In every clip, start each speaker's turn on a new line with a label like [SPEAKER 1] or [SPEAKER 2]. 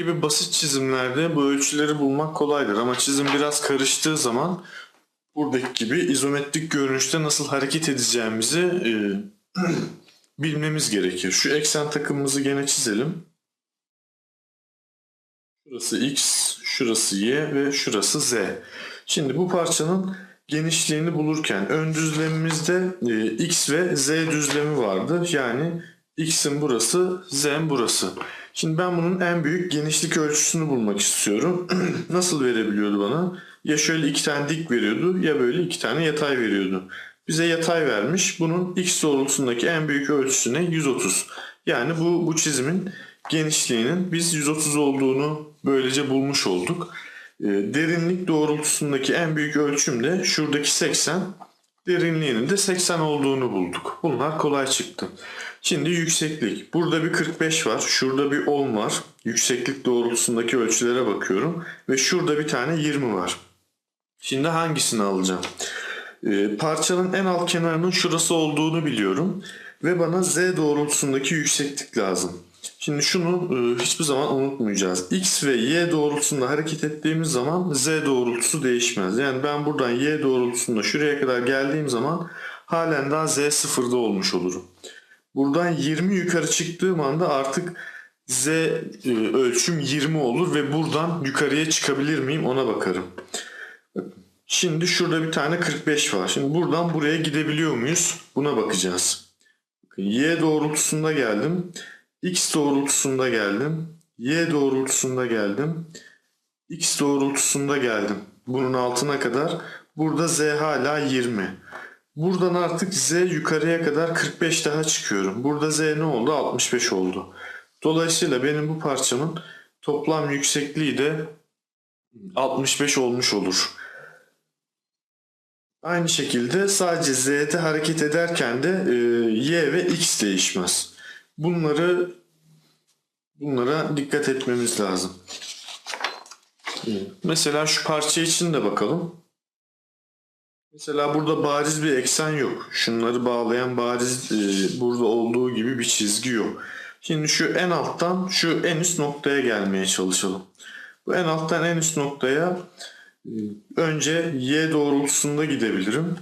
[SPEAKER 1] gibi basit çizimlerde bu ölçüleri bulmak kolaydır ama çizim biraz karıştığı zaman buradaki gibi izometrik görünüşte nasıl hareket edeceğimizi e, bilmemiz gerekir. Şu eksen takımımızı gene çizelim. Şurası x, şurası y ve şurası z. Şimdi bu parçanın genişliğini bulurken ön düzlemimizde e, x ve z düzlemi vardı. Yani x'in burası, z'in burası. Şimdi ben bunun en büyük genişlik ölçüsünü bulmak istiyorum. Nasıl verebiliyordu bana? Ya şöyle iki tane dik veriyordu ya böyle iki tane yatay veriyordu. Bize yatay vermiş. Bunun x doğrultusundaki en büyük ölçüsü ne? 130. Yani bu, bu çizimin genişliğinin biz 130 olduğunu böylece bulmuş olduk. E, derinlik doğrultusundaki en büyük ölçüm de şuradaki 80. Derinliğinin de 80 olduğunu bulduk. Bunlar kolay çıktı. Şimdi yükseklik. Burada bir 45 var. Şurada bir 10 var. Yükseklik doğrultusundaki ölçülere bakıyorum. Ve şurada bir tane 20 var. Şimdi hangisini alacağım? Ee, parçanın en alt kenarının şurası olduğunu biliyorum. Ve bana z doğrultusundaki yükseklik lazım. Şimdi şunu e, hiçbir zaman unutmayacağız. X ve Y doğrultusunda hareket ettiğimiz zaman Z doğrultusu değişmez. Yani ben buradan Y doğrultusunda şuraya kadar geldiğim zaman halen daha Z sıfırda olmuş olurum. Buradan 20 yukarı çıktığım anda artık Z e, ölçüm 20 olur ve buradan yukarıya çıkabilir miyim ona bakarım. Şimdi şurada bir tane 45 var. Şimdi buradan buraya gidebiliyor muyuz? Buna bakacağız. Y doğrultusunda geldim. X doğrultusunda geldim. Y doğrultusunda geldim. X doğrultusunda geldim. Bunun altına kadar. Burada Z hala 20. Buradan artık Z yukarıya kadar 45 daha çıkıyorum. Burada Z ne oldu? 65 oldu. Dolayısıyla benim bu parçamın toplam yüksekliği de 65 olmuş olur. Aynı şekilde sadece Z'de hareket ederken de e, Y ve X değişmez. Bunları bunlara dikkat etmemiz lazım. Mesela şu parça için de bakalım. Mesela burada bariz bir eksen yok. Şunları bağlayan bariz e, burada olduğu gibi bir çizgi yok. Şimdi şu en alttan şu en üst noktaya gelmeye çalışalım. Bu en alttan en üst noktaya e, önce y doğrultusunda gidebilirim.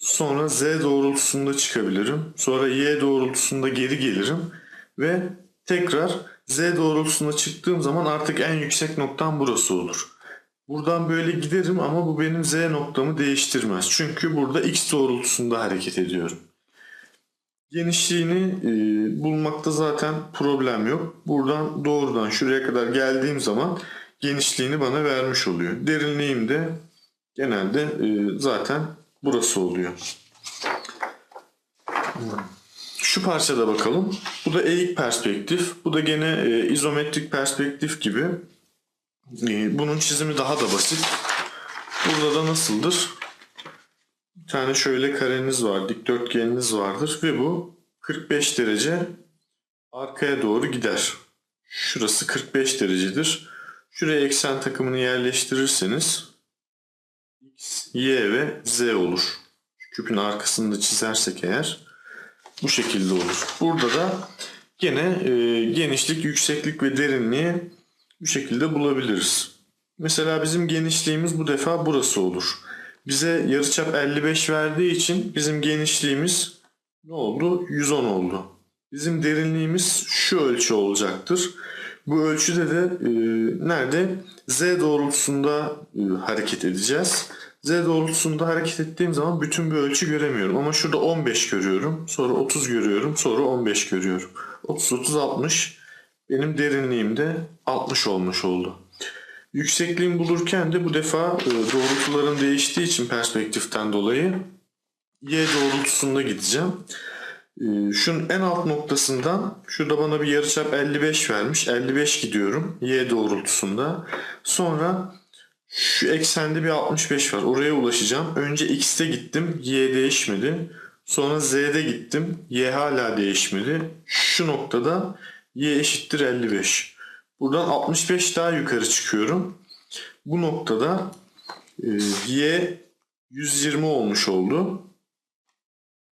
[SPEAKER 1] Sonra z doğrultusunda çıkabilirim. Sonra y doğrultusunda geri gelirim. Ve tekrar z doğrultusuna çıktığım zaman artık en yüksek noktam burası olur. Buradan böyle giderim ama bu benim z noktamı değiştirmez. Çünkü burada x doğrultusunda hareket ediyorum. Genişliğini e, bulmakta zaten problem yok. Buradan doğrudan şuraya kadar geldiğim zaman genişliğini bana vermiş oluyor. Derinliğim de genelde e, zaten burası oluyor. Şu parçada bakalım. Bu da eğik perspektif. Bu da gene e, izometrik perspektif gibi. E, bunun çizimi daha da basit. Burada da nasıldır? Bir tane şöyle kareniz var, dikdörtgeniniz vardır ve bu 45 derece arkaya doğru gider. Şurası 45 derecedir. Şuraya eksen takımını yerleştirirseniz y ve z olur. Küpün arkasını da çizersek eğer bu şekilde olur. Burada da gene e, genişlik, yükseklik ve derinliği bu şekilde bulabiliriz. Mesela bizim genişliğimiz bu defa burası olur. Bize yarıçap 55 verdiği için bizim genişliğimiz ne oldu? 110 oldu. Bizim derinliğimiz şu ölçü olacaktır. Bu ölçüde de e, nerede? Z doğrultusunda e, hareket edeceğiz. Z doğrultusunda hareket ettiğim zaman bütün bir ölçü göremiyorum. Ama şurada 15 görüyorum. Sonra 30 görüyorum. Sonra 15 görüyorum. 30, 30, 60. Benim derinliğimde 60 olmuş oldu. Yüksekliğimi bulurken de bu defa e, doğrultuların değiştiği için perspektiften dolayı Y doğrultusunda gideceğim. E, şunun en alt noktasından şurada bana bir yarıçap 55 vermiş. 55 gidiyorum Y doğrultusunda. Sonra şu eksende bir 65 var. Oraya ulaşacağım. Önce X'te gittim. Y değişmedi. Sonra Z'de gittim. Y hala değişmedi. Şu noktada Y eşittir 55. Buradan 65 daha yukarı çıkıyorum. Bu noktada e, Y 120 olmuş oldu.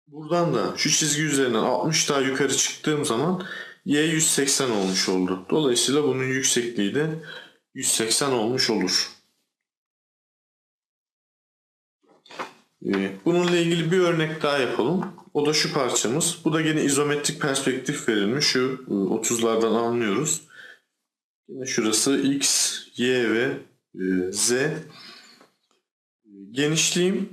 [SPEAKER 1] Buradan da şu çizgi üzerinden 60 daha yukarı çıktığım zaman y 180 olmuş oldu. Dolayısıyla bunun yüksekliği de 180 olmuş olur. Bununla ilgili bir örnek daha yapalım. O da şu parçamız. Bu da yine izometrik perspektif verilmiş. Şu e, 30'lardan anlıyoruz. Yine şurası x, y ve e, z. Genişliğim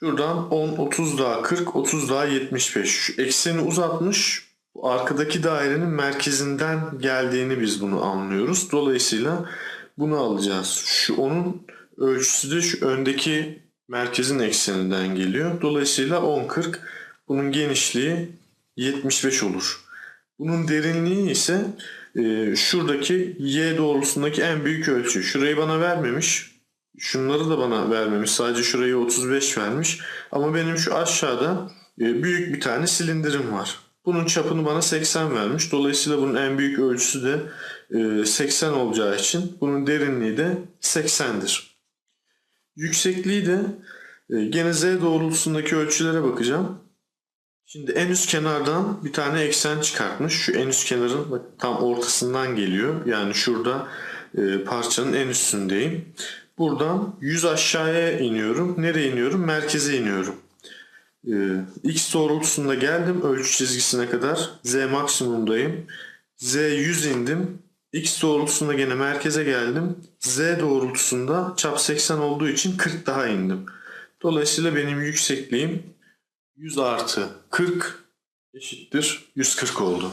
[SPEAKER 1] şuradan 10, 30 daha 40, 30 daha 75. Şu ekseni uzatmış. Arkadaki dairenin merkezinden geldiğini biz bunu anlıyoruz. Dolayısıyla bunu alacağız. Şu onun ölçüsü de şu öndeki merkezin ekseninden geliyor. Dolayısıyla 10, 40. Bunun genişliği 75 olur. Bunun derinliği ise e, şuradaki y doğrultusundaki en büyük ölçü. Şurayı bana vermemiş. Şunları da bana vermemiş. Sadece şurayı 35 vermiş. Ama benim şu aşağıda e, büyük bir tane silindirim var. Bunun çapını bana 80 vermiş. Dolayısıyla bunun en büyük ölçüsü de e, 80 olacağı için bunun derinliği de 80'dir. Yüksekliği de e, gene z doğrultusundaki ölçülere bakacağım. Şimdi en üst kenardan bir tane eksen çıkartmış. Şu en üst kenarın tam ortasından geliyor. Yani şurada e, parçanın en üstündeyim. Buradan 100 aşağıya iniyorum. Nereye iniyorum? Merkeze iniyorum. E, X doğrultusunda geldim ölçü çizgisine kadar. Z maksimumdayım. Z 100 indim. X doğrultusunda gene merkeze geldim. Z doğrultusunda çap 80 olduğu için 40 daha indim. Dolayısıyla benim yüksekliğim 100 artı 40 eşittir 140 oldu.